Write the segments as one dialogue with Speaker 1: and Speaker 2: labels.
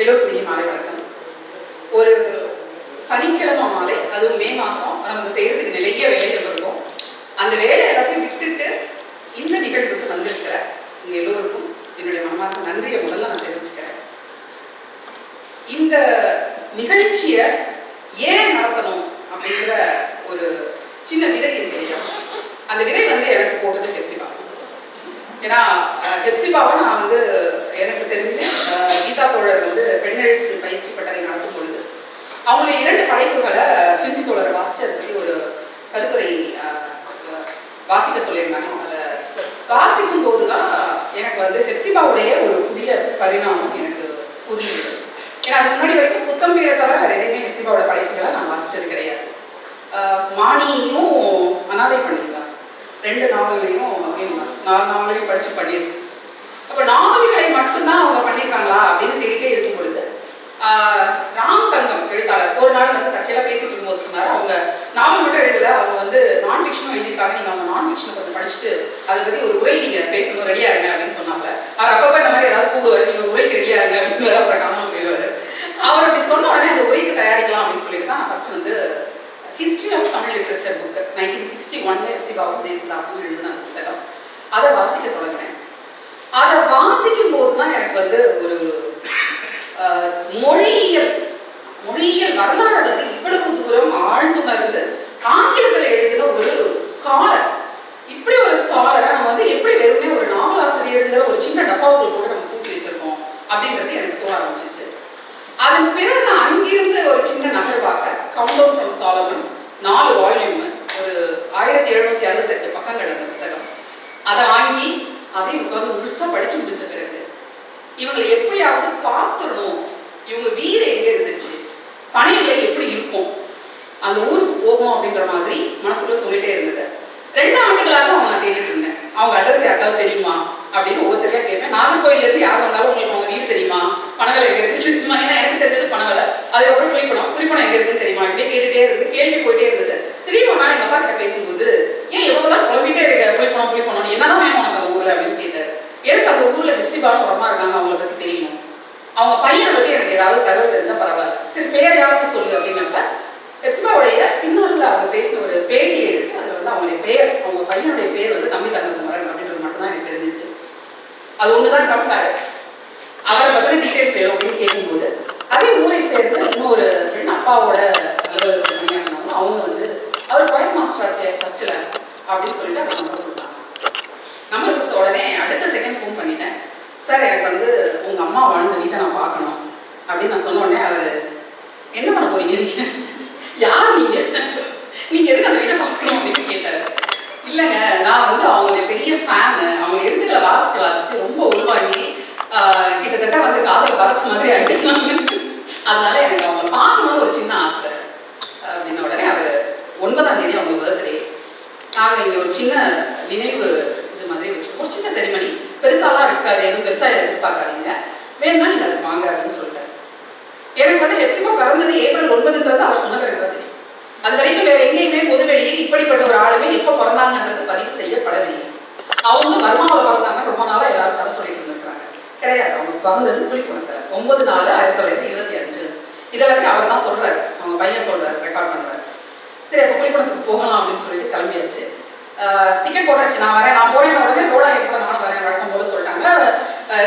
Speaker 1: எல்லோருக்கும் மாலை வணக்கம். ஒரு சனிக்கிழமை மாலை அதுவும் மே மாதம் நமக்கு செய்யறதுக்கு நிறைய வேலைகள் இருக்கும். அந்த வேலை எல்லாத்தையும் விட்டுட்டு இந்த நிகழ்வுக்கு வந்திருக்கிற உங்க எல்லோருக்கும் என்னுடைய மனமார்ந்த நன்றியை முதல்ல நான் தெரிவிச்சுக்கிறேன். இந்த நிகழ்ச்சியை ஏன் நடத்தணும் அப்படிங்கிற ஒரு சின்ன விதை இருக்கு அந்த விதை வந்து எனக்கு போட்டது ஹெப்சிபா ஏன்னா அஹ், ஹெப்சிபாவை நான் வந்து எனக்கு தெரிஞ்சு கீதா தோழர் வந்து பெண்ணெழுத்து பயிற்சி பட்டறை நடக்கும் பொழுது அவங்களுடைய இரண்டு படைப்புகளை பிஞ்சி தோழரை வாசிச்சு அதை பற்றி ஒரு கருத்துரை வாசிக்க சொல்லியிருந்தாங்க. அதை வாசிக்கும் போது தான் எனக்கு வந்து ஹெப்சிபாவுடைய ஒரு புதிய பரிணாமம் எனக்கு புரிஞ்சது. ஏன்னா அதுக்கு முன்னாடி வரைக்கும் புத்தம்பீரை தவிர வேறு எதையுமே ஹெப்சிபாவோட படைப்புகளை நான் வாசித்தது கிடையாது. மானியும் அனாதை பண்ணிக்கலாம். ரெண்டு நாவல்லையும் நாலு நாவலையும் படித்து பண்ணியிருக்கேன் அப்போ நாவல்களை மட்டும்தான் அவங்க பண்ணியிருக்காங்களா அப்படின்னு தேடிட்டே இருக்கும் பொழுது ராம் தங்கம் எழுத்தாளர் ஒரு நாள் வந்து தற்செயலாக பேசிட்டு இருக்கும்போது சொன்னார் அவங்க நாவல் மட்டும் எழுதல அவங்க வந்து நான் ஃபிக்ஷனும் எழுதியிருக்காங்க. நீங்கள் அவங்க நான் ஃபிக்ஷனை கொஞ்சம் படிச்சுட்டு அதை பற்றி ஒரு உரை நீங்கள் பேசணும் ரெடியாக இருங்க அப்படின்னு சொன்னாங்க. அவர் அப்பப்போ இந்த மாதிரி ஏதாவது கூடுவார் நீங்கள் உரைக்கு ரெடியாக இருங்க அப்படின்னு வேற அப்புறம் காணாமல் போயிடுவார். அவர் அப்படி சொன்ன உடனே அந்த உரைக்கு தயாரிக்கலாம் அப்படின்னு சொல்லிட்டு தான் நான் ஃபர்ஸ்ட் வந்து history of Tamil literature book nineteen sixty ஒன்ல எஃப்சி பாபு ஜெயசுதாசன் எழுதின புத்தகம். அதை வாசிக்க தொடங்கினேன். அதை வாசிக்கும் போது தான் எனக்கு வந்து ஒரு மொழியியல் மொழியியல் வரலாறை வந்து இவ்வளவு தூரம் ஆழ்ந்துணர்ந்து ஆங்கிலத்தில் எழுதின ஒரு ஸ்காலர் இப்படி ஒரு ஸ்காலரை நம்ம வந்து எப்படி வெறுமனே ஒரு நாவலாசிரியருங்கிற ஒரு சின்ன டப்பாவுக்குள் கூட நம்ம கூட்டி வச்சிருக்கோம் அப்படின்றது எனக்கு தோண ஆரம்பிச்சிச்சு. அதன் பிறகு அங்கிருந்து ஒரு சின்ன நகர்வாக கவுண்டவுன் ஃப்ரம் சாலமன் நாலு வால்யூம் ஒரு ஆயிரத்தி எழுநூத்தி அறுபத்தெட்டு பக்கங்கள் அந்த புத்தகம். அதை வாங்கி அதை உட்காந்து முழுசா படிச்சு முடிச்ச பிறகு இவங்களை எப்படியாவது பார்த்துடணும். இவங்க வீடு எங்க இருந்துச்சு? பனைவிலை எப்படி இருக்கும்? அந்த ஊருக்கு போகும் அப்படின்ற மாதிரி மனசுக்குள்ள தோணிட்டே இருந்தது. ரெண்டு ஆண்டுகளாக அவங்க நான் தேடிட்டு இருந்தேன். அவங்க அட்ரஸ் யாருக்காவது தெரியுமா? அப்படின்னு ஒவ்வொருத்தருக்கா கேட்பேன் நாகர்கோயில இருந்து யார் வந்தாலும் உங்களுக்கு உங்க வீடு தெரியுமா? பணவலை எங்க இருக்கு? ஏன்னா எனக்கு தெரிஞ்சது பனவலை அதுக்கப்புறம் குளிப்பணம் குளிப்பணம் எங்க இருக்குன்னு தெரியுமா? இப்படியே கேட்டுட்டே இருந்து கேள்வி போயிட்டே இருந்தது. திடீர்னு நான் எங்க அப்பா கிட்ட பேசும்போது ஏன் எவ்வளவுதான் தான் இருக்க? குளிப்பணம் குளிப்பணம் என்னதான் வேணும் உனக்கு அந்த ஊர்ல? அப்படின்னு கேட்டாரு. எனக்கு அந்த ஊர்ல ஹெப்சிபான்னு உரமா இருக்காங்க அவங்கள பத்தி தெரியும்? அவங்க பையனை பத்தி எனக்கு ஏதாவது தகவல் தெரிஞ்சா பரவாயில்ல. சரி பேரையாவது சொல்லு அப்படின்னப்ப ஹெப்சிபாவுடைய பின்னால அவங்க பேசின ஒரு பேட்டியை எடுத்து அதுல வந்து அவங்களுடைய பெயர் அவங்க பையனுடைய பேர் வந்து தம்பி தங்ககுமரன் அப்படின்றது மட்டும் தான் எனக்கு தெரிஞ்சிச்சு. அது ஒண்ணுதான் ட்ரம்ப் கார்டு அவரை பத்தின டீட்டெயில்ஸ் வேணும் அப்படின்னு கேட்கும்போது அதே ஊரை சேர்ந்து இன்னொரு ஃப்ரெண்ட் அப்பாவோட அலுவலகத்தில் பணியாற்றினாலும் அவங்க வந்து அவர் பயர் மாஸ்டர் ஆச்சு சர்ச்சில் அப்படின்னு சொல்லிட்டு அவர் நம்பர் கொடுத்தாங்க. நம்பர் கொடுத்த உடனே அடுத்த செகண்ட் ஃபோன் பண்ணிட்டேன். சார் எனக்கு வந்து உங்கள் அம்மா வாழ்ந்த வீட்டை நான் பார்க்கணும். அப்படின்னு நான் சொன்ன உடனே அவர் என்ன பண்ண போறீங்க நீங்கள் யார் நீங்கள் நீங்கள் எதுக்கு அந்த வீட்டை பார்க்கணும்? அப்படின்னு கேட்டார். இல்லைங்க நான் வந்து அவங்களுடைய பெரிய ஃபேனு அவங்க எழுத்துக்களை வாசிச்சு வாசிச்சு ரொம்ப உள்வாங்கி கிட்டத்தட்ட வந்து காதல் பரத் மாதிரி ஆகிட்டாங்க அதனால எனக்கு அவங்க பார்க்கணும்னு ஒரு சின்ன ஆசை. அப்படின்ன உடனே அவர் ஒன்பதாம் தேதி அவங்க பர்த்டே நாங்கள் இங்கே ஒரு சின்ன நினைவு இது மாதிரி வச்சுருக்கோம். ஒரு சின்ன செரிமனி பெருசாலாம் இருக்காது எதுவும் பெருசாக எதிர்பார்க்காதீங்க. வேணும்னா நீங்கள் அதை வாங்க அப்படின்னு சொல்லிட்டேன் எனக்கு வந்து ஹெப்சிமா பிறந்தது ஏப்ரல் ஒன்பதுன்றது அவர் சொன்ன பிறகு தான் தெரியும். அது வரைக்கும் வேற எங்கேயுமே பொதுவெளியில் இப்படிப்பட்ட ஒரு ஆளுமே எப்ப பிறந்தாங்கன்றது பதிவு செய்யப்படவில்லை. அவங்க பர்மாவில் பிறந்தாங்க ரொம்ப நாளா எல்லாரும் கதை சொல்லிட்டு இருந்திருக்காங்க கிடையாது அவங்க பிறந்தது புலிக்குணத்துல ஒன்பது நாலு ஆயிரத்தி தொள்ளாயிரத்தி இருபத்தி அஞ்சு. இதெல்லாத்தையும் அவர் தான் சொல்றாரு. அவங்க பையன் சொல்றாரு ரெக்கார்ட் பண்றாரு. சரி அப்போ புலிக்குணத்துக்கு போகலாம் அப்படின்னு சொல்லிட்டு கிளம்பியாச்சு. டிக்கெட் போட்டாச்சு. நான் வரேன். நான் போறேன். உடனே ரோடா எப்போ கூட நானும் வரேன். வழக்கம் போல சொல்லிட்டாங்க.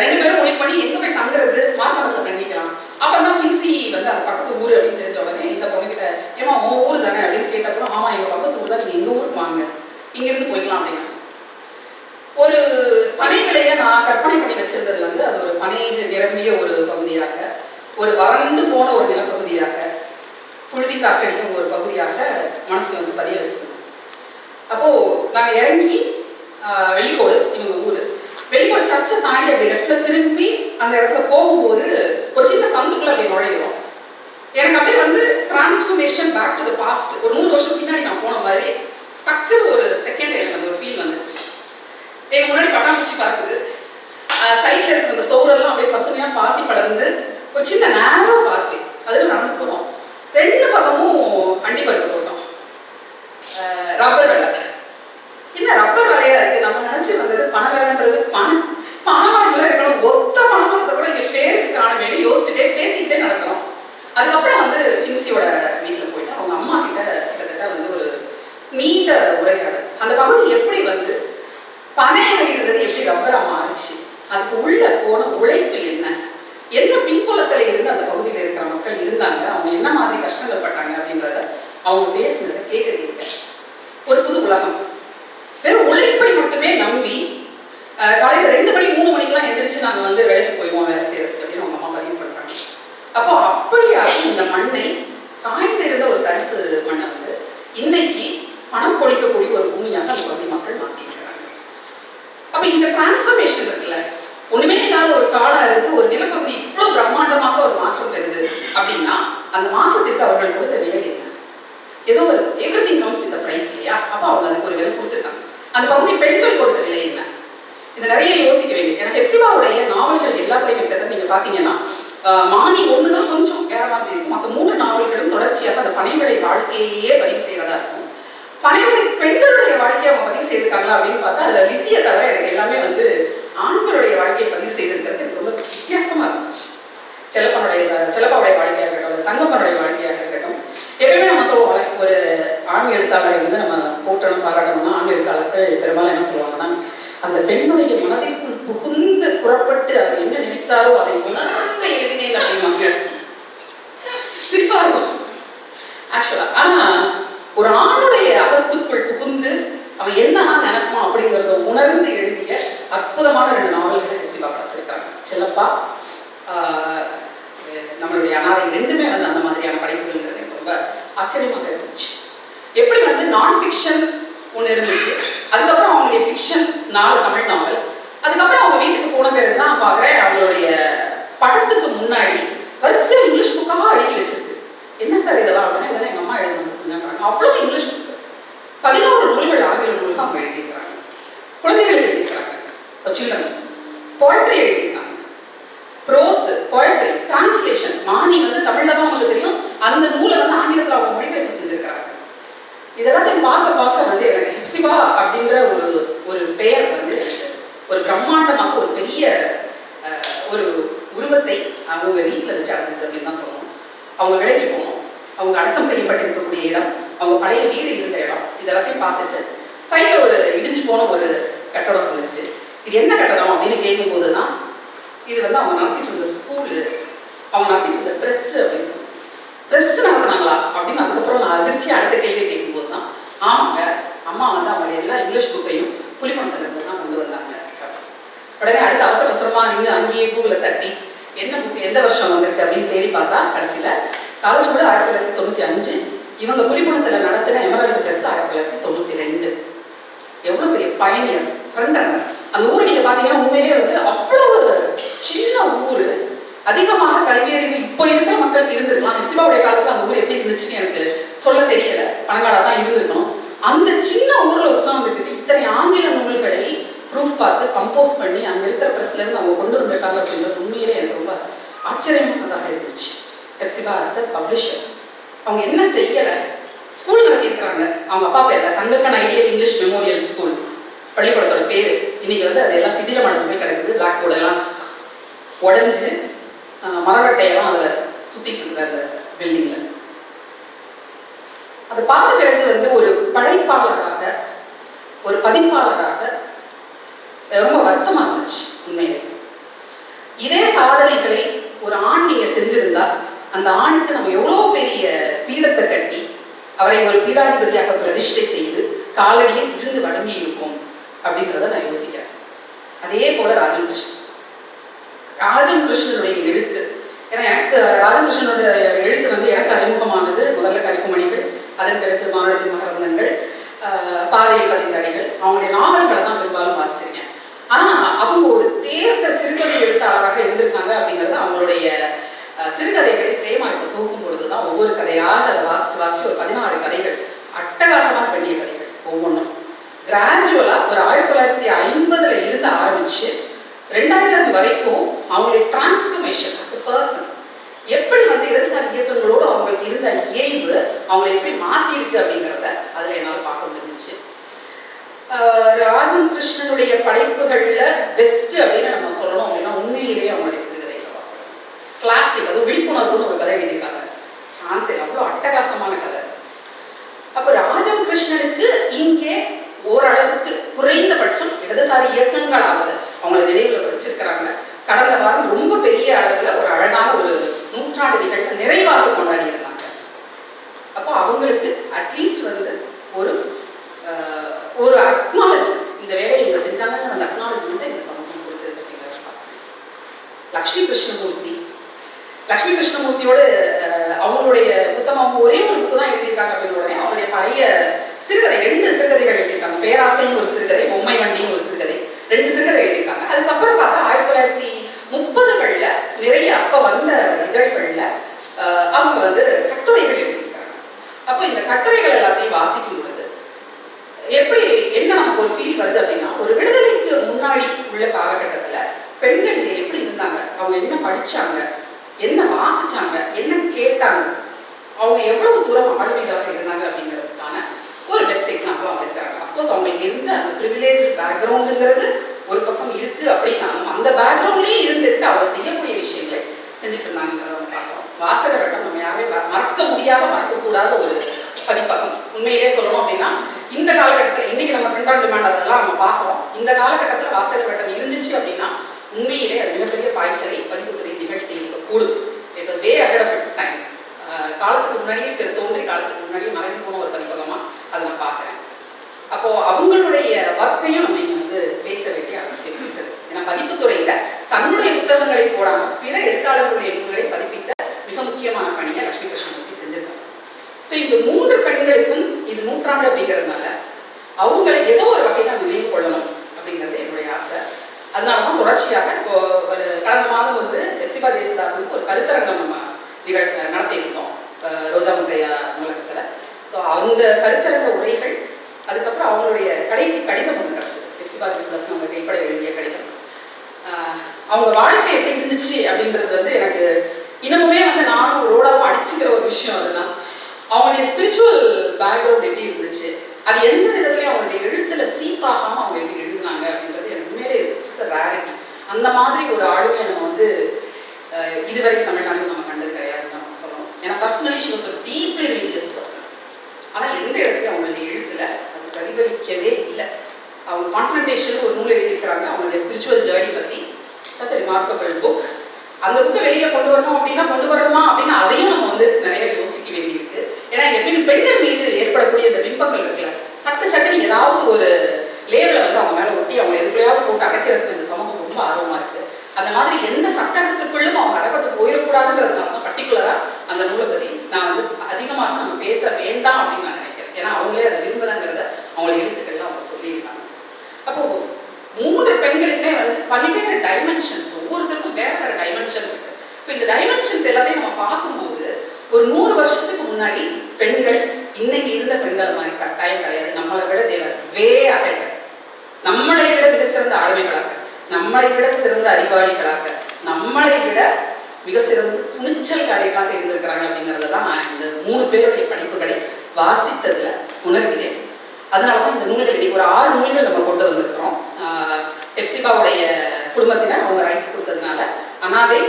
Speaker 1: ரெண்டு பேரும் முடிவு பண்ணி எங்க போய் தங்குறது? மார்க்கணத்துல தங்கிக்கலாம். அப்பதான் ஃபின்சி வந்து அந்த பக்கத்து ஊர் அப்படின்னு தெரிஞ்ச உடனே இந்த பொண்ணுகிட்ட ஏமா உன் ஊர் தானே? அப்படின்னு கேட்டப்பறம் ஆமா எங்க பக்கத்து ஊர் தான் நீங்க எங்க ஊருக்கு வாங்க? இங்க இருந்து போய்க்கலாம் அப்படின்னா ஒரு பனை விலையை நான் கற்பனை பண்ணி வச்சிருந்தது வந்து அது ஒரு பனை நிரம்பிய ஒரு பகுதியாக ஒரு வறண்டு போன ஒரு நிலப்பகுதியாக புழுதி காற்றடிக்கும் ஒரு பகுதியாக மனசில் வந்து பதிய வச்சிருந்தோம் அப்போது நாங்கள் இறங்கி வெள்ளிக்கோடு இவங்க ஊர் வெள்ளிக்கோடு சர்ச்சை தாண்டி அப்படி லெஃப்ட்ல திரும்பி அந்த இடத்துல போகும்போது ஒரு சின்ன சந்துக்குள்ள அப்படி நுழையிறோம். எனக்கு அப்படியே வந்து transformation back to the past ஒரு நூறு வருஷம் பின்னாடி நான் போன மாதிரி டக்குன்னு ஒரு செகண்ட் எனக்கு அந்த ஒரு ஃபீல் வந்துருச்சு. எங்க முன்னாடி பட்டாம்பூச்சி பார்க்குது சைடில் இருக்கிற அந்த சோறெல்லாம் அப்படியே பசுமையா பாசி படர்ந்து ஒரு சின்ன நேரம் பார்த்தேன் அதில் நடந்து போறோம் ரெண்டு பக்கமும் அண்டிப்பருப்பு தோட்டம். ரப்பர் வேலை என்ன ரப்பர் வேலையா இருக்கு? நம்ம நினைச்சு வந்தது பண வேலைன்றது பணம் பணமரம்ல இருக்கணும். ஒத்த பணமரத்தை கூட இங்க பேருக்கு காண யோசிச்சுட்டே யோசிச்சுட்டே நடக்கிறோம். அதுக்கப்புறம் வந்து ஃபின்சியோட வீட்டில் போயிட்டு அவங்க அம்மா கிட்ட கிட்டத்தட்ட வந்து ஒரு நீண்ட உரையாடல். அந்த பகுதி எப்படி வந்து பனையாக இருந்தது எப்படி ரப்பரா மாறுச்சு? அதுக்கு உள்ள போன உழைப்பு என்ன? என்ன பின்புலத்தில் இருந்து அந்த பகுதியில் இருக்கிற மக்கள் இருந்தாங்க? அவங்க என்ன மாதிரி கஷ்டங்கள் பட்டாங்க அப்படின்றத அவங்க பேசுனதை கேட்க கேட்க ஒரு புது உலகம். மட்டுமே நம்பி காலையில் காலையில ரெண்டு மணி மூணு மணிக்கெல்லாம் எந்திரிச்சு நாங்க வந்து வேலைக்கு போயிடுவோம் வேலை செய்யறதுக்கு அப்படின்னு அவங்க அம்மா பதிவு பண்றாங்க. அப்போ அப்படியாக இந்த மண்ணை காய்ந்து இருந்த ஒரு தரிசு மண்ணை வந்து இன்னைக்கு பணம் கொழிக்கக்கூடிய ஒரு பூமியாக அந்த பகுதி மக்கள் மாற்றிருக்கிறாங்க அப்ப இந்த டிரான்ஸ்ஃபர்மேஷன் இருக்குல்ல ஒண்ணுமே இல்லாத ஒரு காடா இருந்து ஒரு நிலப்பகுதி இவ்வளவு பிரம்மாண்டமாக ஒரு மாற்றம் பெறுது அப்படின்னா அந்த மாற்றத்திற்கு அவர்கள் கொடுத்த வேலை என்ன? ஏதோ ஒரு everything comes with price இல்லையா? அப்போ அவங்க அதுக்கு ஒரு விலை கொடுத்துருக்காங்க. அந்த பகுதி பெண்கள் கொடுத்த விலை என்ன இது நிறைய யோசிக்க வேண்டியது ஏன்னா ஹெப்சிபாவுடைய நாவல்கள் எல்லாத்துலையும் கிட்டத்தட்ட நீங்க பாத்தீங்கன்னா மானி ஒன்று தான் கொஞ்சம் வேற மாதிரி இருக்கும். மற்ற மூணு நாவல்களும் தொடர்ச்சியாக அந்த பனைவிடை வாழ்க்கையே பதிவு செய்யறதா இருக்கும். பனைவிடை பெண்களுடைய வாழ்க்கையை அவங்க பதிவு செய்திருக்காங்களா அப்படின்னு பார்த்தா அதுல லிசியை தவிர எனக்கு எல்லாமே வந்து ஆண்களுடைய வாழ்க்கையை பதிவு செய்திருக்கிறது எனக்கு ரொம்ப வித்தியாசமா இருந்துச்சு. செல்லப்பனுடைய செல்லப்பாவுடைய வாழ்க்கையாக இருக்கட்டும் தங்கப்பனுடைய வாழ்க்கையாக இருக்கட்டும். எப்பயுமே நம்ம சொல்லுவோம்ல ஒரு ஆண் எழுத்தாளரை வந்து நம்ம போற்றணும் பாராட்டணும்னா ஆண் எழுத்தாளர்கள் பெரும்பாலும் என்ன சொல்லுவாங்கன்னா அந்த பெண்ணுடைய மனதிற்குள் புகுந்து புறப்பட்டு அவர் என்ன நினைத்தாரோ அதை உணர்ந்து எழுதினேன் அப்படிம்பாங்க. சிரிப்பா இருக்கும். ஆக்சுவலா ஆனா ஒரு ஆணுடைய அகத்துக்குள் புகுந்து அவன் என்ன நினைப்பான் அப்படிங்கிறத உணர்ந்து எழுதிய அற்புதமான ரெண்டு நாவல்களை சிவா படைச்சிருக்காங்க. சிலப்பா நம்மளுடைய அனாதை ரெண்டுமே வந்து அந்த மாதிரியான படைப்புகள் ஆச்சரியமாக இருந்துச்சு. எப்படி வந்து நான் ஃபிக்ஷன் ஒன்று இருந்துச்சு? அதுக்கப்புறம் அவங்களுடைய ஃபிக்ஷன் நாலு தமிழ் நாவல் அதுக்கப்புறம் அவங்க வீட்டுக்கு போன பிறகு தான் பார்க்குறேன் அவங்களுடைய படத்துக்கு முன்னாடி வரிசை இங்கிலீஷ் புக்காக அடுக்கி வச்சிருக்கு. என்ன சார் இதெல்லாம் அப்படின்னா இதெல்லாம் எங்கள் அம்மா எழுத புக்குங்கிறாங்க அவ்வளோ இங்கிலீஷ் புக்கு பதினோரு நூல்கள் ஆங்கில நூல்கள் அவங்க எழுதியிருக்கிறாங்க. குழந்தைகளுக்கு எழுதியிருக்கிறாங்க. சில்ட்ரன் போய்ட்ரி எழுதியிருக்காங்க. ப்ரோஸ் போய்ட்ரி டிரான்ஸ்லேஷன் மாணி வந்து தமிழில் தான் உங்களுக்கு தெரியும். அந்த நூலை வந்து ஆங்கிலத்தில் அவங்க மொழிபெயர்ப்பு செஞ்சுருக்காங்க. இதெல்லாத்தையும் பார்க்க பார்க்க வந்து எனக்கு ஹிப்சிபா அப்படின்ற ஒரு ஒரு பெயர் வந்து ஒரு பிரம்மாண்டமாக ஒரு பெரிய ஒரு உருவத்தை அவங்க வீட்டில் வச்சு அடைஞ்சது அப்படின்னு தான் சொல்லணும். அவங்க விலைக்கு போகணும். அவங்க அடக்கம் செய்யப்பட்டிருக்கக்கூடிய இடம் அவங்க பழைய வீடு இருந்த இடம் இதெல்லாத்தையும் பார்த்துட்டு சைடில் ஒரு இடிஞ்சு போன ஒரு கட்டடம் இருந்துச்சு. இது என்ன கட்டடம் அப்படின்னு கேட்கும்போது தான் இது வந்து அவங்க நடத்திட்டு இருந்த ஸ்கூலு அவங்க நடத்திட்டு இருந்த ப்ரெஸ் அப்படின்னு சொன்னாங்க ப்ரெஸ் நடத்துனாங்களா? அப்படின்னு அதுக்கப்புறம் நான் அதிர்ச்சி அடுத்த கேள்வி கேட்கும்போது தான் ஆமாங்க அம்மா வந்து அவங்களுடைய எல்லா இங்கிலீஷ் புக்கையும் புளிப்பணத்துலேருந்து தான் கொண்டு வந்தாங்க. உடனே அடுத்து அவசர அவசரமாக நின்று அங்கேயே கூகுளில் தட்டி என்ன புக் எந்த வருஷம் வந்திருக்கு அப்படின்னு தேடி பார்த்தா கடைசியில் காலேஜ் கூட ஆயிரத்தி தொள்ளாயிரத்தி தொண்ணூற்றி அஞ்சு இவங்க புலிப்பணத்தில் நடத்தின எமரால்டு ப்ரெஸ் ஆயிரத்தி தொள்ளாயிரத்தி தொண்ணூற்றி ரெண்டு. எவ்வளோ பெரிய பயணியர் ஃப்ரெண்ட் ரன்னர் அந்த ஊர் நீங்க பாத்தீங்கன்னா உண்மையிலேயே வந்து அவ்வளவு சின்ன ஊர். அதிகமாக கல்வியறிவு இப்போ இருக்கிற மக்களுக்கு இருந்திருக்கலாம். ஹெப்சிபாவுடைய காலத்துல அந்த ஊர் எப்படி இருந்துச்சுன்னு எனக்கு சொல்ல தெரியல. பணங்காடா தான் இருந்திருக்கணும். அந்த சின்ன ஊர்ல உட்கார்ந்துக்கிட்டு இத்தனை ஆங்கில நூல்களை ப்ரூஃப் பார்த்து கம்போஸ் பண்ணி அங்க இருக்கிற ப்ரெஸ்ல இருந்து அவங்க கொண்டு வந்திருக்காங்க அப்படின்றது உண்மையிலே எனக்கு ரொம்ப ஆச்சரியமானதாக இருந்துச்சு. ஹெப்சிபா அஸ் அ பப்ளிஷர் அவங்க என்ன செய்யல? ஸ்கூல் நடத்தியிருக்கிறாங்க அவங்க அப்பா பேர்ல Thangakkan ideal English memorial school பள்ளிக்கூடத்தோட பேர். இன்னைக்கு வந்து அது எல்லாம் சிதிலம் அடைஞ்சு போய் கிடக்குது. பிளாக் போர்டு எல்லாம் உடஞ்சு மரவட்டையெல்லாம் அதில் சுத்திட்டு இருக்குது அந்த பில்டிங்கில் அதை பார்த்த பிறகு வந்து ஒரு படைப்பாளராக ஒரு பதிப்பாளராக ரொம்ப வருத்தமாக இருந்துச்சு உண்மையிலே. இதே சாதனைகளை ஒரு ஆண் நீங்கள் செஞ்சிருந்தா அந்த ஆணுக்கு நம்ம எவ்வளோ பெரிய பீடத்தை கட்டி அவரை ஒரு பீடாதிபதியாக பிரதிஷ்டை செய்து காலடியில் விழுந்து வணங்கி இருப்போம் அப்படின்றத நான் யோசிக்கிறேன். அதே போல ராஜன் கிருஷ்ணன் ராஜன் கிருஷ்ணனுடைய எழுத்து. ஏன்னா எனக்கு ராஜன் கிருஷ்ணனுடைய எழுத்து வந்து எனக்கு அறிமுகமானது முதல்ல கருப்புமணிகள் அதன் பிறகு மாநிலத்தின் மகரந்தங்கள் பாதையில் பதிந்தடைகள் அவங்களுடைய நாவல்களை தான் பெரும்பாலும் வாசிச்சிருக்கேன் ஆனா அவங்க ஒரு தேர்ந்த சிறுகதை எழுத்தாளராக இருந்திருக்காங்க அப்படிங்கிறது அவங்களுடைய சிறுகதைகளை பிரேமா இப்போ தூக்கும் பொழுது தான் ஒவ்வொரு கதையாக அதை வாசி வாசி ஒரு பதினாறு கதைகள் அட்டகாசமாக பெண்ணிய கதைகள் ஒவ்வொன்றும். கிராஜுவலா ஒரு ஆயிரத்தி தொள்ளாயிரத்தி ஐம்பதுல இருந்து ஆரம்பிச்சு ரெண்டாயிரம் வரைக்கும் அவங்களுடைய டிரான்ஸ்ஃபர்மேஷன் அஸ் பர்சன் எப்படி வந்து இடதுசாரி இயக்கங்களோடு அவங்களுக்கு இருந்த இயல்பு அவங்களை எப்படி மாத்திருக்கு அப்படிங்கிறத அதுல என்னால் பார்க்க முடிஞ்சிச்சு. ராஜன் கிருஷ்ணனுடைய படைப்புகளில் பெஸ்ட் அப்படின்னு நம்ம சொல்லணும் அப்படின்னா உண்மையிலேயே அவங்களுடைய சிறுகதைகளை வாசிக்கணும் கிளாசிக் அதுவும் விழிப்புணர்வுன்னு ஒரு கதை எழுதியிருக்காங்க. சான்ஸ் அவ்வளோ அட்டகாசமான கதை. அப்போ ராஜம் கிருஷ்ணனுக்கு இங்கே ஓரளவுக்கு குறைந்தபட்சம் இடதுசாரி இயக்கங்களாவது அவங்களை நினைவுல வச்சிருக்கிறாங்க. கடந்த வாரம் ரொம்ப பெரிய அளவுல ஒரு அழகான ஒரு நூற்றாண்டு நிகழ்வு நிறைவாக கொண்டாடி இருந்தாங்க. அப்போ அவங்களுக்கு அட்லீஸ்ட் வந்து ஒரு ஒரு அக்னாலஜ்மெண்ட் இந்த வேலையை இவங்க செஞ்சாங்கன்னு அந்த அக்னாலஜ்மெண்ட்டை இந்த சமூகம் கொடுத்துருக்கு லக்ஷ்மி கிருஷ்ணமூர்த்தி. லக்ஷ்மி கிருஷ்ணமூர்த்தியோட அஹ், அவங்களுடைய புத்தகம் அவங்க ஒரே ஒரு புக்கு தான் எழுதியிருக்காங்க அப்படின்னு உடனே அவருடைய பழைய சிறுகதை ரெண்டு சிறுகதைகள் எழுதியிருக்காங்க. பேராசைன்னு ஒரு சிறுகதை பொம்மை வண்டின்னு ஒரு சிறுகதை. ரெண்டு சிறுகதை எழுதியிருக்காங்க. அதுக்கப்புறம் பார்த்தா ஆயிரத்தி தொள்ளாயிரத்தி முப்பதுகளில் நிறைய அப்போ வந்த இதழ்களில் அவங்க வந்து கட்டுரைகள் எழுதியிருக்காங்க. அப்போ இந்த கட்டுரைகள் எல்லாத்தையும் வாசிக்கும் பொழுது எப்படி என்ன நமக்கு ஒரு ஃபீல் வருது அப்படின்னா ஒரு விடுதலைக்கு முன்னாடி உள்ள காலகட்டத்துல பெண்கள் இங்க எப்படி இருந்தாங்க? அவங்க என்ன படிச்சாங்க? என்ன வாசிச்சாங்க? என்ன கேட்டாங்க? அவங்க எவ்வளவு தூரம் ஆளுமைகளாக இருந்தாங்க அப்படிங்கிறது. ஒரு பெஸ்ட் எக்ஸாம்பிள் அவங்க இருக்கிறாங்க அஃப்கோர்ஸ் அவங்களுக்கு இருந்த அந்த ப்ரிவிலேஜ் பேக்ரவுண்டுங்கிறது ஒரு பக்கம் இருக்கு அப்படின்னாலும் அந்த பேக்ரவுண்ட்லேயே இருந்துட்டு அவங்க செய்யக்கூடிய விஷயங்களை செஞ்சுட்டு இருந்தாங்க நம்ம வாசகர் வட்டம் நம்ம யாருமே மறக்க முடியாத மறக்கக்கூடாத ஒரு பதிப்பகம். உண்மையிலே சொல்லணும் அப்படின்னா இந்த காலகட்டத்தில் இன்னைக்கு நம்ம பிரிண்ட் ஆன் டிமாண்ட் அதெல்லாம் நம்ம பார்க்குறோம். இந்த காலகட்டத்தில் வாசகர் வட்டம் இருந்துச்சு அப்படின்னா உண்மையிலே அது மிகப்பெரிய பாய்ச்சலை பதிவுத்துறை நிகழ்த்தி இருக்கக்கூடும். It was way ahead of its time காலத்துக்கு முன்னாடியே பிற தோன்றிய காலத்துக்கு முன்னாடியே மறைந்து போன ஒரு பதிப்பகமாக அதை நான் பார்க்குறேன். அப்போது அவங்களுடைய ஒர்க்கையும் நம்ம இங்கே வந்து பேச வேண்டிய அவசியம் இருக்குது. ஏன்னா பதிப்புத்துறையில் தன்னுடைய புத்தகங்களை போடாமல் பிற எழுத்தாளர்களுடைய நூல்களை பதிப்பித்த மிக முக்கியமான பணியை லட்சுமி கிருஷ்ணமூர்த்தி செஞ்சிருக்காங்க ஸோ இந்த மூன்று பெண்களுக்கும் இது நூற்றாண்டு அப்படிங்கிறதுனால அவங்களை ஏதோ ஒரு வகையில் நம்ம நினைவு கொள்ளணும் அப்படிங்கிறது என்னுடைய ஆசை. அதனால தான் தொடர்ச்சியாக இப்போ ஒரு கடந்த மாதம் வந்து எப்சிபா ஜெயசுதாசனுக்கு ஒரு கருத்தரங்கம் நம்ம நிகழ் நடத்தியிருந்தோம் ரோஜா முத்தையா நூலகத்தில் ஸோ அந்த கருத்தரங்க உரைகள் அதுக்கப்புறம் அவங்களுடைய கடைசி கடிதம் ஒன்று கிடச்சிது. எப்சிபா ஜெயசுதாசன் அவங்க கைப்பட எழுதிய கடிதம். அவங்க வாழ்க்கை எப்படி இருந்துச்சு அப்படின்றது வந்து எனக்கு இன்னமுமே வந்து நானும் ரோடாவும் அடிச்சுக்கிற ஒரு விஷயம் அதுதான். அவங்களுடைய ஸ்பிரிச்சுவல் பேக்ரவுண்ட் எப்படி இருந்துச்சு? அது எந்த விதத்துலையும் அவங்களுடைய எழுத்துல சீப்பாகாமல் அவங்க எப்படி எழுதுனாங்க அப்படின்றது எனக்கு உண்மையிலே இட்ஸ் ரேரிட்டி அந்த மாதிரி ஒரு ஆளுமையை நம்ம வந்து இதுவரை தமிழ்நாட்டில் நம்ம கண்டது கிடையாதுன்னு நம்ம சொல்லணும். ஏன்னா personally she was deeply religious person ஆனால் எந்த இடத்துலையும் அவங்களுடைய எழுத்துல அது பிரதிபலிக்கவே இல்லை. அவங்க கான்ஃபரன்டேஷன் ஒரு நூல் எழுதியிருக்கிறாங்க. அவங்களுடைய ஸ்பிரிச்சுவல் ஜேர்னி பற்றி சச் ரிமார்க்கபிள் புக் அந்த புக்கை வெளியில கொண்டு வரணும் அப்படின்னா கொண்டு வரணுமா அப்படின்னு அதையும் நம்ம வந்து நிறைய யோசிக்க வேண்டியிருக்கு. ஏன்னா எப்பயும் பெண்கள் மீது ஏற்படக்கூடிய இந்த பிம்பங்கள் இருக்குல்ல சட்டு சட்டுன்னு ஏதாவது ஒரு லேபிளை வந்து அவங்க மேலே ஒட்டி அவங்க எதுக்குள்ளையாவது போட்டு அடைக்கிறதுக்கு இந்த சமூகம் ரொம்ப ஆர்வமாக இருக்குது அந்த மாதிரி எந்த சட்டகத்துக்குள்ளும் அவங்க அடப்பட்டு போயிடக்கூடாதுங்கிறதுனால தான் பர்டிகுலரா அந்த நூலை பத்தி நான் வந்து அதிகமாக நம்ம பேச வேண்டாம் அப்படின்னு நான் நினைக்கிறேன். ஏன்னா அவங்களே அதை விரும்பலங்கிறத அவங்கள எழுத்துக்கள்லாம் அவங்க சொல்லியிருக்காங்க. அப்போ மூன்று பெண்களுக்குமே வந்து பல்வேறு டைமென்ஷன்ஸ் ஒவ்வொருத்தருக்கும் வேற வேற டைமென்ஷன் இருக்கு. இப்போ இந்த டைமென்ஷன்ஸ் எல்லாத்தையும் நம்ம பார்க்கும்போது ஒரு நூறு வருஷத்துக்கு முன்னாடி பெண்கள் இன்னைக்கு இருந்த பெண்கள் மாதிரி கட்டாயம் கிடையாது. நம்மளை விட தேவை வே அகட் நம்மளை விட மிகச்சிறந்த ஆளுமைகளாக நம்மளை விட சிறந்த அறிவாளிகளாக நம்மளை விட மிக சிறந்த துணிச்சல்காரிகளாக இருந்திருக்கிறாங்க அப்படிங்கிறத தான் இந்த மூணு பேருடைய படைப்புகளை வாசித்ததில் உணர்கிறேன். அதனால தான் இந்த நூல்கள் இன்னைக்கு ஒரு ஆறு நூல்கள் நம்ம கொண்டு வந்திருக்கிறோம். ஆஹ் எப்சிபாவுடைய குடும்பத்தினர் அவங்க ரைட்ஸ் கொடுத்ததுனால அனாதை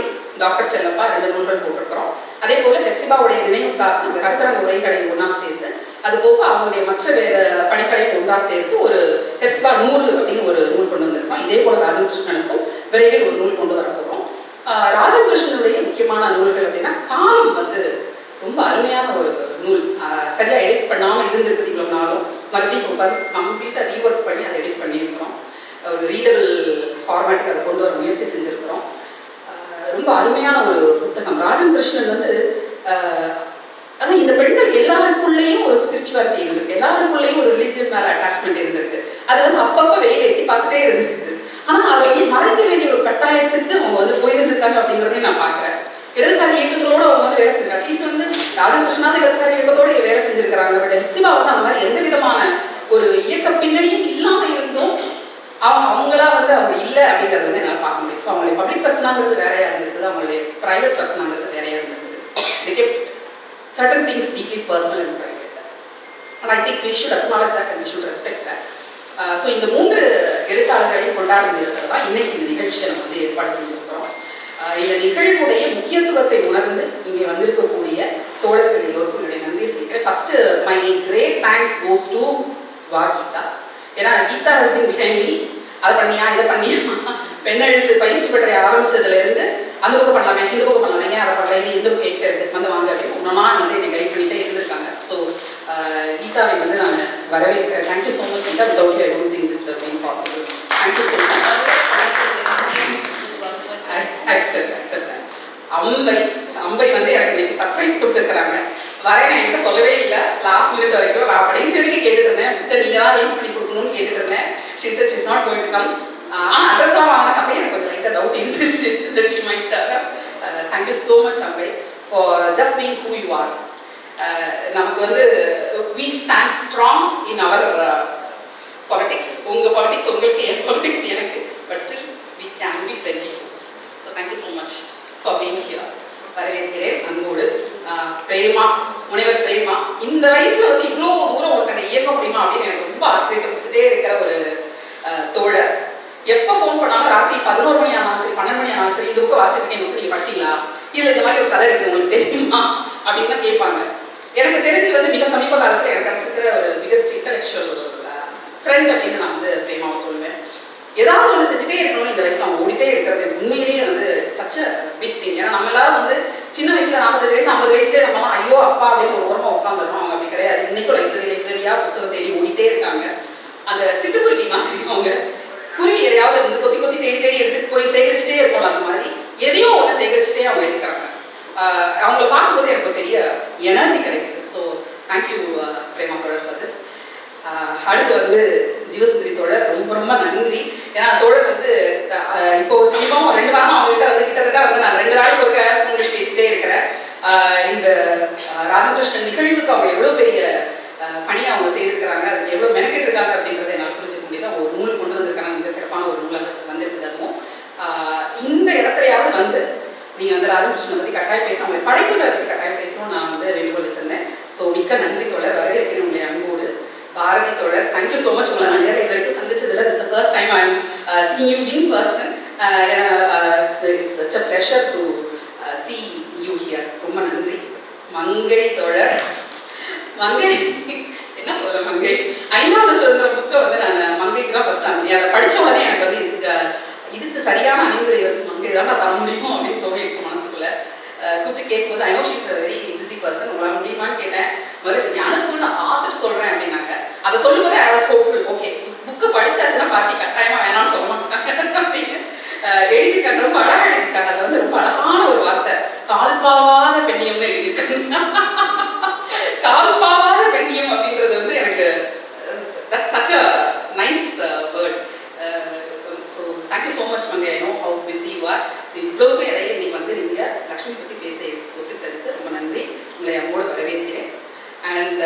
Speaker 1: டாக்டர் செல்லப்பா ரெண்டு நூல்கள் போட்டிருக்கிறோம். அதே போல ஹெப்சிபாவுடைய நினைவுக்காக அந்த கருத்தரங்க உரைகளை ஒன்றா சேர்த்து அது போக அவங்களுடைய மற்ற வேற பணிகளை ஒன்றா சேர்த்து ஒரு ஹெப்சிபா நூறு அப்படின்னு ஒரு நூல் கொண்டு வந்திருக்கோம். இதே போல ராஜகிருஷ்ணனுக்கும் விரைவில் ஒரு நூல் கொண்டு வர போகிறோம் ராஜகிருஷ்ணனுடைய முக்கியமான நூல்கள் அப்படின்னா காலம் வந்து ரொம்ப அருமையான ஒரு நூல். சரியாக சரியா எடிட் பண்ணாமல் இருந்திருக்குது இவ்வளவு நாளும். மறுபடியும் உட்காந்து கம்ப்ளீட்டா ரீஒர்க் பண்ணி அதை எடிட் பண்ணியிருக்கிறோம். ஒரு ரீடபிள் ஃபார்மேட்டுக்கு அதை கொண்டு வர முயற்சி செஞ்சுருக்கிறோம். ரொம்ப அருமையான ஒரு புத்தகம். ராஜன் கிருஷ்ணன் வந்து அதான் இந்த பெண்கள் எல்லாருக்குள்ளேயும் ஒரு ஸ்பிரிச்சுவாலிட்டி இருந்திருக்கு. எல்லாருக்குள்ளேயும் ஒரு ரிலீஜியன் மேல அட்டாச்மெண்ட் இருந்திருக்கு. அது வந்து அப்பப்ப வெளியில ஏற்றி பார்த்துட்டே இருந்திருக்கு ஆனா அதை வந்து மறைக்க வேண்டிய ஒரு கட்டாயத்துக்கு அவங்க வந்து போயிருந்திருக்காங்க அப்படிங்கிறதையும் நான் பார்க்கிறேன். இடதுசாரி இயக்கங்களோட அவங்க வந்து வேலை செஞ்சாங்க. அட்லீஸ்ட் வந்து ராஜகிருஷ்ணாவது இடதுசாரி இயக்கத்தோட வேலை செஞ்சிருக்கிறாங்க. பட் ஹெப்சிபா வந்து அந்த மாதிரி எந்த விதமான ஒரு இயக்க பின்னணியும் இல்லாம இருந்தும் அவங்க அவங்களா வந்து அவங்க இல்லை அப்படிங்கறது வந்து என்னால் பார்க்க முடியும். ஸோ அவங்களுடைய பப்ளிக் பர்சனாங்கிறது வேறையா இருந்திருக்குது அவங்களுடைய ப்ரைவேட் பர்சனாங்கிறது வேறையா இருந்திருக்குது. Certain things deeply personal and private ஆனால் I think we should acknowledge that and we should respect that so இந்த மூன்று எழுத்தாளர்களையும் கொண்டாடும் இருக்கிறது தான் இன்னைக்கு இந்த நிகழ்ச்சியை நம்ம வந்து ஏற்பாடு செஞ்சுருக்கிறோம். Uh, இந்த நிகழ்வுடைய முக்கியத்துவத்தை உணர்ந்து இங்கே வந்திருக்கக்கூடிய தோழர்கள் எல்லோருக்கும் என்னுடைய நன்றி சொல்லிக்கிறேன். First my great thanks goes to வா கீதா ஏன்னா Geetha has been behind me அதை பண்ணியா இதை பண்ணியா? பெண்ணெழுத்து பயிற்சி பெற்ற ஆரம்பிச்சதுல இருந்து அந்த பக்கம் பண்ணலாமே இந்த பக்கம் பண்ணலாமே ஏன் அதை பண்ணல இது இந்த பக்கம் எங்கே இருக்கு. வந்து வாங்க அப்படின்னு ஒன்றா வந்து என்னை கைட் பண்ணிட்டே இருந்திருக்காங்க. ஸோ கீதாவை வந்து நான் வரவேற்கிறேன். Thank you so much Geetha. Without I don't think this being possible thank you so much accept accept Ambai Ambai வந்து எனக்கு இன்னைக்கு சர்ப்ரைஸ் கொடுத்துருக்குறாங்க. வரேன் என்கிட்ட சொல்லவே இல்லை. லாஸ்ட் மினிட் வரைக்கும் நான் கடைசி வரைக்கும் கேட்டுட்டு இருந்தேன். புக்கை நீங்கள் தான் ரிலீஸ் பண்ணி கொடுக்கணும்னு கேட்டுட்டு இருந்தேன். She said is not going to come ஆனால் அட்ரஸ்லாம் வாங்கின எனக்கு கொஞ்சம் லைட்டாக டவுட் இருந்துச்சு. That she might thank you so much Ambai for just being who you are நமக்கு வந்து we stand strong in our politics உங்கள் பாலிடிக்ஸ் உங்களுக்கு என் பாலிடிக்ஸ் எனக்கு. But still we can be friendly foods so thank you so much for being here வரவேற்கிறேன் அன்போடு. Uh, Prema முனைவர் பிரேமா இந்த வயசுல வந்து இவ்வளோ தூரம் ஒருத்தனை இயக்க முடியுமா அப்படின்னு எனக்கு ரொம்ப ஆச்சரியத்தை கொடுத்துட்டே இருக்கிற ஒரு தோழர் எப்போ ஃபோன் பண்ணாலும் ராத்திரி பதினோரு மணி ஆனாலும் சரி பன்னெண்டு மணி ஆனாலும் சரி இந்த புக்கு வாசிச்சிருக்கேன் இந்த புக்கு நீங்கள் படிச்சீங்களா? இதில் இந்த மாதிரி ஒரு கதை இருக்கு உங்களுக்கு தெரியுமா? அப்படின்னு தான் கேட்பாங்க. எனக்கு தெரிஞ்சு வந்து மிக சமீப காலத்தில் எனக்கு கிடைச்சிருக்கிற ஒரு பிகஸ்ட் இன்டலெக்சுவல் ஃப்ரெண்ட் அப்படின்னு நான் வந்து பிரேமாவை சொல்லுவேன். ஏதாவது ஒன்று செஞ்சுட்டே இருக்கணும் இந்த வயசுல அவங்க ஓடிட்டே இருக்கிறது உண்மையிலேயே வந்து சச்ச பிக் திங் ஏன்னா நம்ம எல்லாரும் வந்து சின்ன வயசுல நாற்பத்தஞ்சு வயசு ஐம்பது வயசுலேயே நம்மலாம் ஐயோ அப்பா அப்படின்னு ஒரு ஓரமாக உட்காந்துருக்கோம் அவங்க அப்படி கிடையாது. இன்னைக்கும் லைப்ரரி லைப்ரரியா புத்தகம் தேடி ஓடிட்டே இருக்காங்க. அந்த சிட்டுக்குருவி மாதிரி அவங்க குருவி எதையாவது வந்து கொத்தி கொத்தி தேடி தேடி எடுத்துட்டு போய் சேகரிச்சுட்டே இருக்கலாம் அந்த மாதிரி. எதையும் ஒன்று சேகரிச்சுட்டே அவங்க இருக்கிறாங்க ஆஹ் அவங்கள பார்க்கும்போது எனக்கு பெரிய எனர்ஜி கிடைக்குது. ஸோ தேங்க்யூ பிரேமா தோழர் ஃபார் திஸ் அடுத்து வந்து ஜீவசுந்தரி தோழர் ரொம்ப ரொம்ப நன்றி. ஏன்னா தோழர் வந்து இப்போ சமீபம் ரெண்டு வாரம் அவங்ககிட்ட வந்து கிட்டத்தட்ட வந்து நான் ரெண்டு நாளைக்கு ஒரு ஃபோன் பண்ணி பேசிட்டே இருக்கிறேன். ஆஹ் இந்த ராதாகிருஷ்ணன் நிகழ்வுக்கு அவங்க எவ்வளோ பெரிய பணியை அவங்க செய்திருக்கிறாங்க. அதுக்கு எவ்வளோ மெனக்கெட்டு இருக்காங்க அப்படின்றத என்னால் புரிஞ்சுக்க முடியுது அவங்க ஒரு நூல் கொண்டு வந்திருக்காங்க மிக சிறப்பான ஒரு நூலாக வந்திருக்கு அதுவும் இந்த இடத்துலையாவது வந்து நீங்கள் வந்து ராதாகிருஷ்ணனை பற்றி கட்டாயம் பேசணும் உங்களை படைப்புகளை பற்றி கட்டாயம் பேசணும் நான் வந்து வேண்டுகோள் வச்சிருந்தேன். ஸோ மிக்க நன்றி தொடர் வரவேற்கிறேன் உங்களை அன்போடு. பாரதி தொடர் தேங்க்யூ ஸோ மச் உங்களை நான் நேரில் இது வரைக்கும் சந்திச்சதில்ல this first time I am seeing you in person it's such a pleasure to see you here ரொம்ப நன்றி. மங்கை தொடர் மங்கை. என்ன சொல்ல மங்கை? ஐந்தாவது சுதந்திர புக்கை வந்து நான் மங்கைக்கு தான் ஃபர்ஸ்ட் அனுப்பி அதை படித்த உடனே எனக்கு வந்து இதுக்கு இதுக்கு சரியான அணிந்துரை வந்து மங்கை தான் நான் தர முடியும் அப்படின்னு தோணிடுச்சு மனசுக்குள்ள. கூப்பிட்டு கேட்கும்போது I know she's a very busy person உங்களால் முடியுமான்னு கேட்டேன். முதல்ல சரி அனுப்பு நான் பார்த்துட்டு சொல்கிறேன் அப்படின்னாங்க. அதை சொல்லும்போது I was hopeful okay book படிச்சாச்சுன்னா பார்த்து கட்டாயமாக வேணாம்னு சொல்ல மாட்டாங்க அப்படின்னு எழுதியிருக்காங்க. ரொம்ப அழகாக எழுதியிருக்காங்க. அது வந்து ரொம்ப அழகான ஒரு வார்த்தை. கால்பாவாத பெண்ணியம்னு எழுதியிருக்காங்க. கால் பெண்ணியம் அப்படின்றது வந்து எனக்கு that's such a nice word so thank you so much Manga. I know how busy you so இவ்வளோக்கும் இடையில இன்னைக்கு வந்து நீங்கள் லக்ஷ்மி பற்றி பேச ஒத்துக்கிட்டதுக்கு ரொம்ப நன்றி. உங்களை அம்மோடு வரவேற்கிறேன். அண்ட்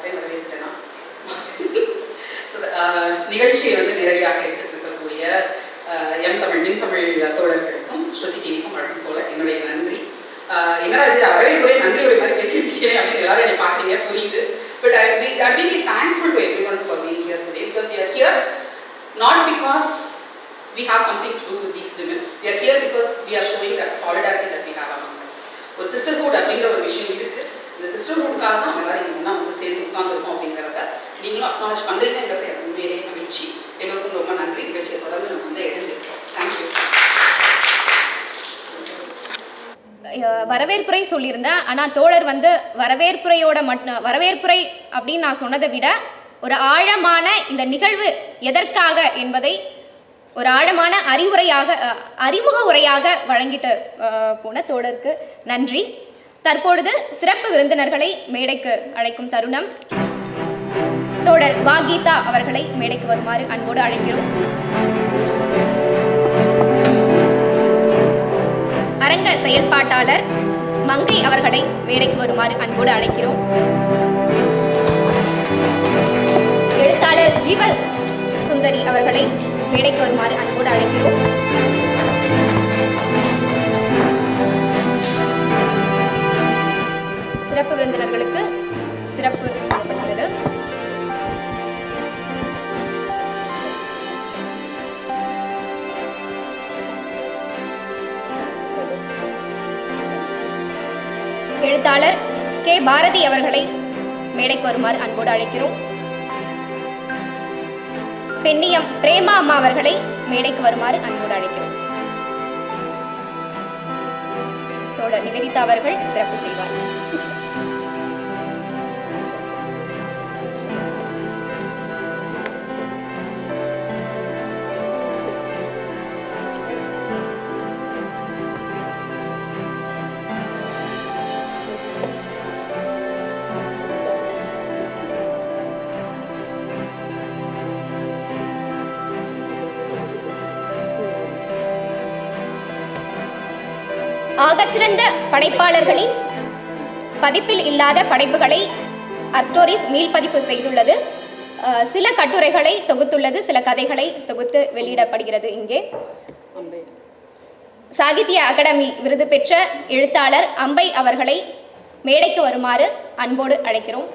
Speaker 1: வரவேற்றுட்டேனா ஸோ நிகழ்ச்சியை வந்து நேரடியாக எடுத்துட்டு இருக்கக்கூடிய எம் தமிழ் மின் தமிழ் தோழர்களுக்கும் ஸ்ருதி டிவிக்கும் வழக்கம் போல என்னுடைய நன்றி என்னடா இது? வரவேற்புரை நன்றி ஒரு மாதிரி பேசியிருக்கேன் அப்படின்னு எல்லாரும் என்னை பார்க்குறீங்க. புரியுது. But I be I be thankful to everyone for being here today because we are here not because we have something to do with these women. We are here because we are showing that solidarity that we have among us. ஒரு sisterhood அப்படிங்கிற ஒரு விஷயம் இருக்கு. இந்த சிஸ்டர்ஹுட்காக தான் நம்ம எல்லாரும் இங்கே வந்து சேர்ந்து உட்காந்துருக்கோம் அப்படிங்கிறத நீங்களும் அக்னாலேஜ் பண்ணுறீங்கிறத எனக்கு மகிழ்ச்சி. எல்லோருக்கும் ரொம்ப நன்றி. நிகழ்ச்சியை தொடர்ந்து நம்ம வந்து இணைஞ்சிருக்கோம் தேங்க்யூ
Speaker 2: வரவேற்புரை சொல்லியிருந்தேன். ஆனால் தோழர் வந்து வரவேற்புரையோட மட் வரவேற்புரை அப்படின்னு நான் சொன்னதை விட ஒரு ஆழமான இந்த நிகழ்வு எதற்காக என்பதை ஒரு ஆழமான அறிவுரையாக அறிமுக உரையாக வழங்கிட்டு போன தோழருக்கு நன்றி. தற்பொழுது சிறப்பு விருந்தினர்களை மேடைக்கு அழைக்கும் தருணம். தோழர் வாகீதா அவர்களை மேடைக்கு வருமாறு அன்போடு அழைக்கிறோம். அரங்க செயல்பாட்டாளர் மங்கை அவர்களை மேடைக்கு வருமாறு அன்போடு அழைக்கிறோம். எழுத்தாளர் ஜீவல் சுந்தரி அவர்களை மேடைக்கு வருமாறு அன்போடு அழைக்கிறோம். சிறப்பு விருந்தினர்களுக்கு சிறப்பு எழுத்தாளர் கே. பாரதி அவர்களை மேடைக்கு வருமாறு அன்போடு அழைக்கிறோம். பெண்ணியம் பிரேமா அம்மா அவர்களை மேடைக்கு வருமாறு அன்போடு அழைக்கிறோம். தோழர் நிவேதிதா அவர்கள் சிறப்பு செய்வார். ஆகச்சிறந்த படைப்பாளர்களின் பதிப்பில் இல்லாத படைப்புகளை அர்ஸ்டோரிஸ் மீள்பதிப்பு செய்துள்ளது. சில கட்டுரைகளை தொகுத்துள்ளது சில கதைகளை தொகுத்து வெளியிடப்படுகிறது இங்கே. சாகித்ய அகாடமி விருது பெற்ற எழுத்தாளர் அம்பை அவர்களை மேடைக்கு வருமாறு அன்போடு அழைக்கிறோம்.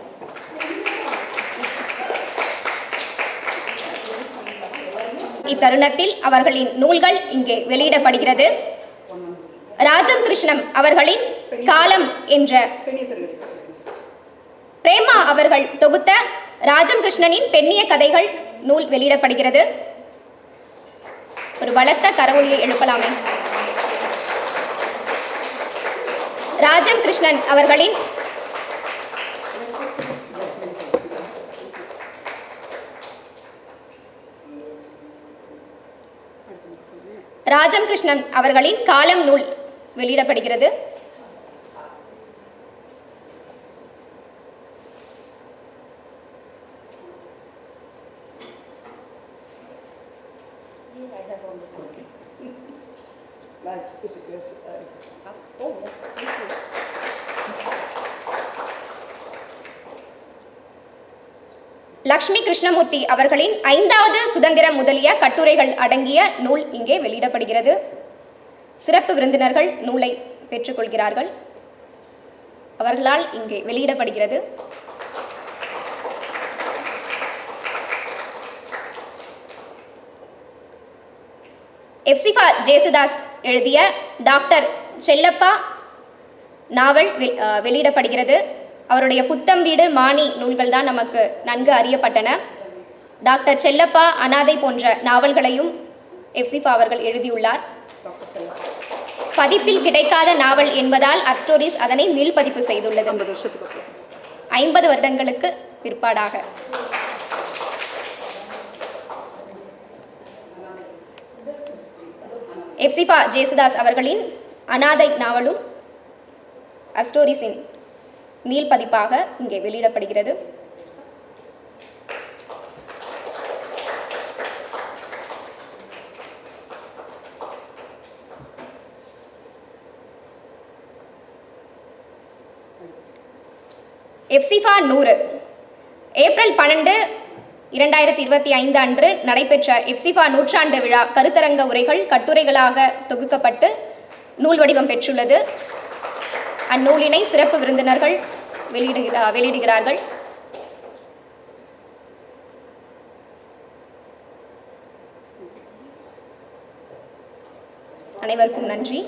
Speaker 2: இத்தருணத்தில் அவர்களின் நூல்கள் இங்கே வெளியிடப்படுகிறது. ராஜம் கிருஷ்ணம் அவர்களின் காலம் என்ற பிரேமா அவர்கள் தொகுத்த ராஜம் கிருஷ்ணனின் பெண்ணிய கதைகள் நூல் வெளியிடப்படுகிறது. ஒரு பலத்த கரவொலியை எழுப்பலாமே. ராஜம் கிருஷ்ணன் அவர்களின் ராஜம் கிருஷ்ணன் அவர்களின் காலம் நூல் வெளியிடப்படுகிறது லக்ஷ்மி கிருஷ்ணமூர்த்தி அவர்களின் ஐந்தாவது சுதந்திர முதலிய கட்டுரைகள் அடங்கிய நூல் இங்கே வெளியிடப்படுகிறது. சிறப்பு விருந்தினர்கள் நூலை பெற்றுக்கொள்கிறார்கள். அவர்களால் இங்கே வெளியிடப்படுகிறது. எப்சிஃபா ஜேசுதாஸ் எழுதிய டாக்டர் செல்லப்பா நாவல் வெளியிடப்படுகிறது. அவருடைய புத்தம் வீடு மானி நூல்கள் தான் நமக்கு நன்கு அறியப்பட்டன. டாக்டர் செல்லப்பா அனாதை போன்ற நாவல்களையும் எப்சிஃபா அவர்கள் எழுதியுள்ளார். பதிப்பில் கிடைக்காத நாவல் என்பதால் அர்ஸ்டோரிஸ் அதனை மீள்பதிப்பு செய்துள்ளது.
Speaker 1: ஐம்பது
Speaker 2: வருடங்களுக்கு பிற்பாடாக. எப்சிஃபா ஜேசுதாஸ் அவர்களின் அனாதை நாவலும் அஸ்டோரிஸின் மீள்பதிப்பாக இங்கே வெளியிடப்படுகிறது. எஃப்சிஃபா நூறு. ஏப்ரல் பன்னெண்டு இரண்டாயிரத்தி இருபத்தி ஐந்து அன்று நடைபெற்ற எஃப்சிஃபா நூற்றாண்டு விழா கருத்தரங்க உரைகள் கட்டுரைகளாக தொகுக்கப்பட்டு நூல் வடிவம் பெற்றுள்ளது. அந்நூலினை சிறப்பு விருந்தினர்கள் வெளியிடுகிறா வெளியிடுகிறார்கள். அனைவருக்கும் நன்றி.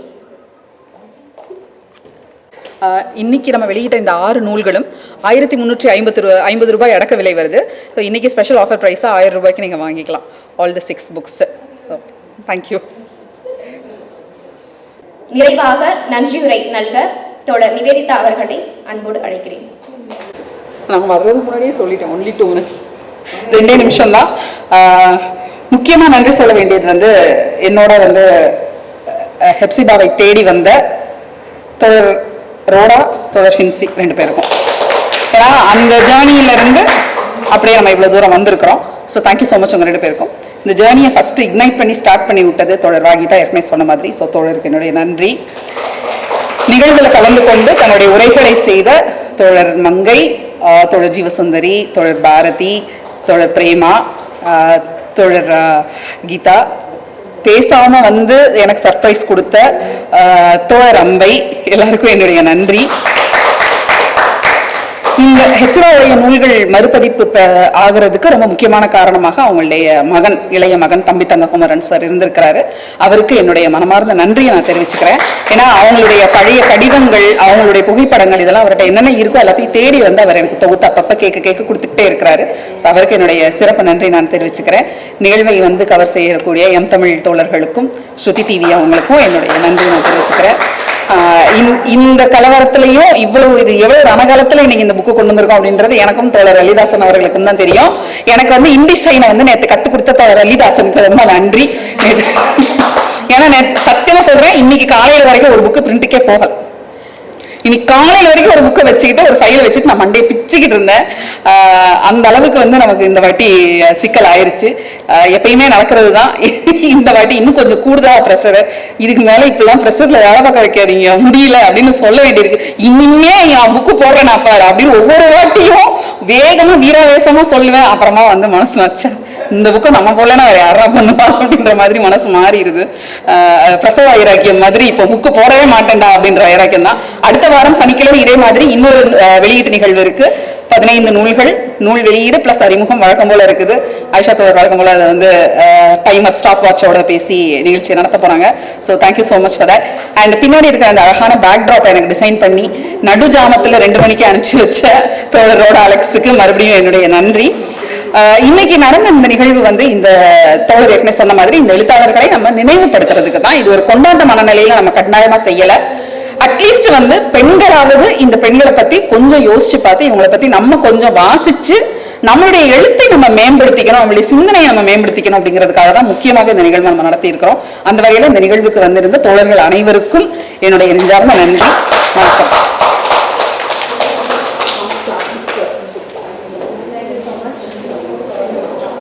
Speaker 1: இன்னைக்கு நம்ம வெளியிட்ட இந்த ஆறு நூல்களும் ஆயிரத்தி முந்நூற்றி ஐம்பது ரூ ஐம்பது ரூபாய் அடக்க விலை வருது. ஸோ இன்னைக்கு ஸ்பெஷல் ஆஃபர் ப்ரைஸாக ஆயிரம் ரூபாய்க்கு நீங்கள் வாங்கிக்கலாம். All the six books so thank you
Speaker 2: நிறைவாக நன்றியுரை நல்க தோழர் நிவேதிதா அவர்களை அன்போடு அழைக்கிறேன்.
Speaker 1: நாங்கள் வர்றதுக்கு முன்னாடியே சொல்லிட்டோம் ஒன்லி டூ மினிட்ஸ் ரெண்டே நிமிஷம் தான் முக்கியமாக நன்றி சொல்ல வேண்டியது வந்து என்னோட வந்து ஹெப்சிபாவை தேடி வந்த தோழர் ரோடா தோழர் ஷின்சி ரெண்டு பேருக்கும். இல்லையா அந்த ஜேர்னியிலேருந்து அப்படியே நம்ம இவ்வளோ தூரம் வந்திருக்கிறோம். ஸோ தேங்க்யூ ஸோ மச் உங்கள் ரெண்டு பேருக்கும். இந்த ஜேர்னியை ஃபஸ்ட்டு இக்னைட் பண்ணி ஸ்டார்ட் பண்ணி விட்டது தோழர் வாகிதா ஏற்கனவே சொன்ன மாதிரி. ஸோ தோழருக்கு என்னுடைய நன்றி. நிகழ்வில் கலந்து கொண்டு தன்னுடைய உரைகளை செய்த தோழர் மங்கை தோழர் ஜீவசுந்தரி தோழர் பாரதி தோழர் பிரேமா தோழர் கீதா. பேசாமல் வந்து எனக்கு சர்ப்ரைஸ் கொடுத்த தோழர் அம்பை. எல்லாருக்கும் என்னுடைய நன்றி. இந்த ஹெப்சிலாவுடைய நூல்கள் மறுபதிப்பு ஆகிறதுக்கு ஆகுறதுக்கு ரொம்ப முக்கியமான காரணமாக அவங்களுடைய மகன் இளைய மகன் தம்பி தங்ககுமரன் சார் இருந்திருக்கிறாரு. அவருக்கு என்னுடைய மனமார்ந்த நன்றியை நான் தெரிவிச்சுக்கிறேன். ஏன்னா அவங்களுடைய பழைய கடிதங்கள் அவங்களுடைய புகைப்படங்கள் இதெல்லாம் அவர்கிட்ட என்னென்ன இருக்கோ எல்லாத்தையும் தேடி வந்து அவர் எனக்கு தொகுத்து அப்பப்ப கேட்க கேட்க கொடுத்துக்கிட்டே இருக்கிறாரு. ஸோ அவருக்கு என்னுடைய சிறப்பு நன்றி நான் தெரிவிச்சுக்கிறேன். நிகழ்வை வந்து கவர் செய்யக்கூடிய எம் தமிழ் தோழர்களுக்கும் ஸ்ருதி டிவி அவங்களுக்கும் என்னுடைய நன்றி நான் தெரிவிச்சுக்கிறேன். இந்த- இந்த கலவரத்திலையும் இவ்வளவு இது எவ்வளவு ரணகாலத்துல இன்னைக்கு இந்த புக்கு கொண்டு வந்திருக்கோம் அப்படின்றது எனக்கும் தோழர் ரலிதாசன் அவர்களுக்கும் தான் தெரியும். எனக்கு வந்து இந்தி சைனை வந்து நேற்று கற்றுக் கொடுத்த தோழர் ரலிதாசனுக்கு ரொம்ப நன்றி. ஏன்னா நேத்து சத்தியமா சொல்றேன் இன்னைக்கு காலையில் வரைக்கும் ஒரு புக்கு பிரிண்ட்டுக்கே போகல. இன்னைக்கு காலையில் வரைக்கும் ஒரு புக்கை வச்சுக்கிட்டு ஒரு ஃபைலை வச்சுட்டு நான் மண்டே பிச்சுக்கிட்டு இருந்தேன். அந்த அளவுக்கு வந்து நமக்கு இந்த வாட்டி சிக்கல் ஆயிருச்சு. எப்பயுமே நடக்கிறது தான். இந்த வாட்டி இன்னும் கொஞ்சம் கூடுதலாக ப்ரெஷர் இதுக்கு மேலே இப்பெல்லாம் ப்ரெஷரில் வேலை பார்க்க வைக்காதீங்க. முடியல அப்படின்னு சொல்ல வேண்டியிருக்கு. இனிமே நான் புக்கு போடுறேன் நான் பாரு அப்படின்னு ஒவ்வொரு வாட்டியும் வேகமாக வீரவேசமாக சொல்லுவேன். அப்புறமா வந்து மனசு வச்சேன் இந்த புக்கை நம்ம போலனா வேற யாரா பண்ணுவா அப்படின்ற மாதிரி மனசு மாறிடுது. பிரசவ ஐராக்கியம் மாதிரி இப்போ புக்கு போடவே மாட்டேன்டா அப்படின்ற ஐராக்கியம் தான். அடுத்த வாரம் சனிக்கிழமை இதே மாதிரி இன்னொரு வெளியீட்டு நிகழ்வு இருக்கு. பதினைந்து நூல்கள் நூல் வெளியீடு பிளஸ் அறிமுகம் வழக்கம் போல இருக்குது. ஐஷா தோழர் வழக்கம் போல அதை வந்து டைமர் ஸ்டாப் வாட்சோட பேசி நிகழ்ச்சியை நடத்த போறாங்க. So thank you so much for that and பின்னாடி இருக்கிற அந்த அழகான பேக் ட்ராப் எனக்கு டிசைன் பண்ணி நடு ஜாமத்தில் ரெண்டு மணிக்கு அனுப்பிச்சு வச்ச தோழரோட அலெக்ஸுக்கு மறுபடியும் என்னுடைய நன்றி. இன்னைக்கு நடந்த இந்த நிகழ்வு வந்து இந்த தோழர் ஏற்கனவே சொன்ன மாதிரி இந்த எழுத்தாளர்களை நம்ம நினைவுபடுத்துறதுக்கு தான் இது ஒரு கொண்டாட்ட மனநிலையில நம்ம கட்டாயமா செய்யல. அட்லீஸ்ட் வந்து பெண்களாவது இந்த பெண்களை பத்தி கொஞ்சம் யோசிச்சு பார்த்து இவங்களை பத்தி நம்ம கொஞ்சம் வாசிச்சு நம்மளுடைய எழுத்தை நம்ம மேம்படுத்திக்கணும் நம்மளுடைய சிந்தனையை நம்ம மேம்படுத்திக்கணும் அப்படிங்கிறதுக்காக தான் முக்கியமாக இந்த நிகழ்வு நம்ம நடத்தி இருக்கிறோம் அந்த வகையில் இந்த நிகழ்வுக்கு வந்திருந்த தோழர்கள் அனைவருக்கும் என்னுடைய நெஞ்சார்ந்த நன்றி. வணக்கம்.